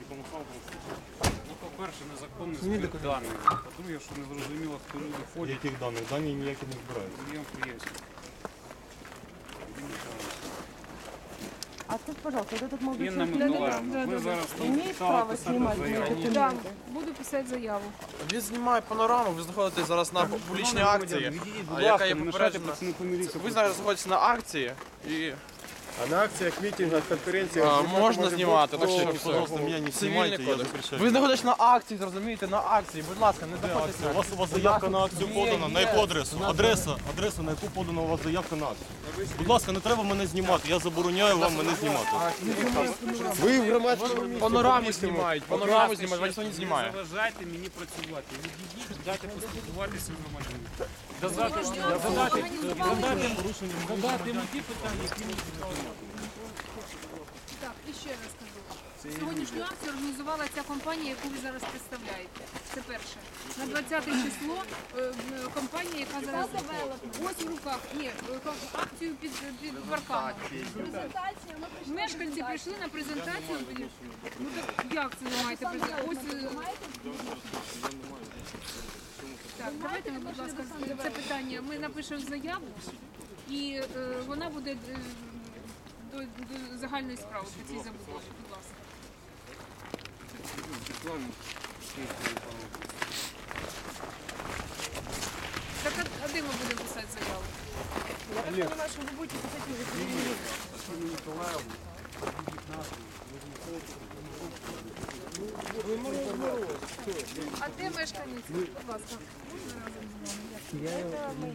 і помахав Ну, По-перше, незаконний збір даних. По-друге, що не зрозуміло, хто люди ходять. Яких даних? Дані ніякі не збирають. А скажите, пожалуйста, вот этот молодой человек Миколаївна, ви зараз тут имеет право писати снимать мои. Да, буду писати заяву. Він знімає панораму, ви знаходитесь зараз на публічній акції, а яка є попереджена. Ви зараз знаходитесь на акції і а на акціях, мітингах, конференціях... а, знімати можна може знімати, так що все. Пожалуйста, мене не знімайте, я кодекс. запрещаю. Ви знаходитесь на акції, зрозумієте, на акції. Будь ласка, не Де заходьте. У вас, у вас заявка на акцію подана. На яку адресу? Адреса, адреса, на яку подана у вас заявка на акцію. Будь ласка, не треба мене знімати. Я забороняю вам мене знімати. Ви в громадському Панораму знімають, панораму знімають, вам ніхто не Не заважайте мені працювати. Відійдіть, дайте поспілкуватися громадянину. Задати, задати, задати, задати йому ті питання, які мені цікаві. Так, і ще раз кажу. Сьогоднішню акцію організувала ця компанія, яку ви зараз представляєте. Це перше. На 20 число е, компанія, яка зараз ось в руках. Ні, е, акцію під, під парканом. Мешканці прийшли на презентацію. Ну так як це не маєте презентацію? Е, так, давайте ми, будь ласка, це питання. Ми напишемо заяву і е, вона буде е, до, до загальної справи по цій забудові, будь ласка. Так а, а де ми будемо писати заяву? А де мешканець? Будь ласка, можна разом з вами?